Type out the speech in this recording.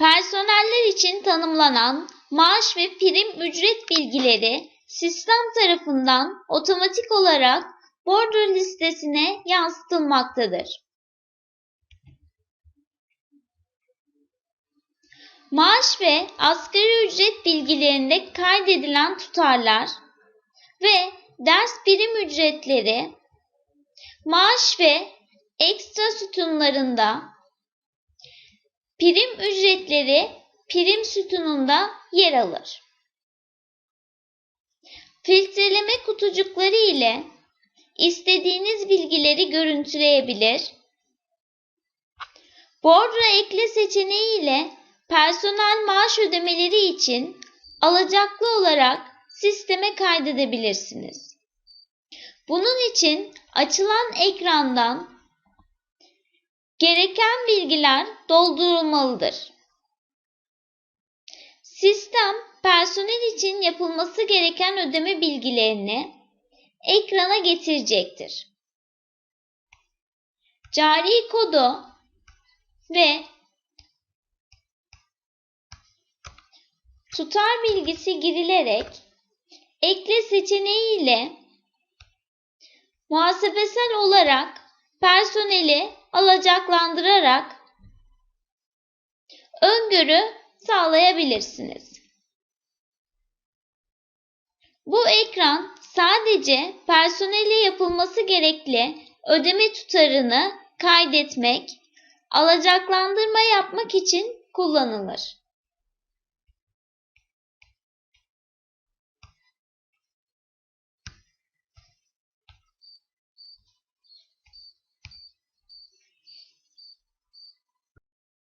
Personeller için tanımlanan maaş ve prim ücret bilgileri sistem tarafından otomatik olarak bordro listesine yansıtılmaktadır. Maaş ve asgari ücret bilgilerinde kaydedilen tutarlar ve ders birim ücretleri maaş ve ekstra sütunlarında prim ücretleri prim sütununda yer alır. Filtreleme kutucukları ile istediğiniz bilgileri görüntüleyebilir. Bordro ekle seçeneği ile personel maaş ödemeleri için alacaklı olarak sisteme kaydedebilirsiniz. Bunun için açılan ekrandan gereken bilgiler doldurulmalıdır. Sistem personel için yapılması gereken ödeme bilgilerini ekrana getirecektir. Cari kodu ve tutar bilgisi girilerek ekle seçeneği ile muhasebesel olarak personeli alacaklandırarak öngörü sağlayabilirsiniz. Bu ekran sadece personele yapılması gerekli ödeme tutarını kaydetmek, alacaklandırma yapmak için kullanılır.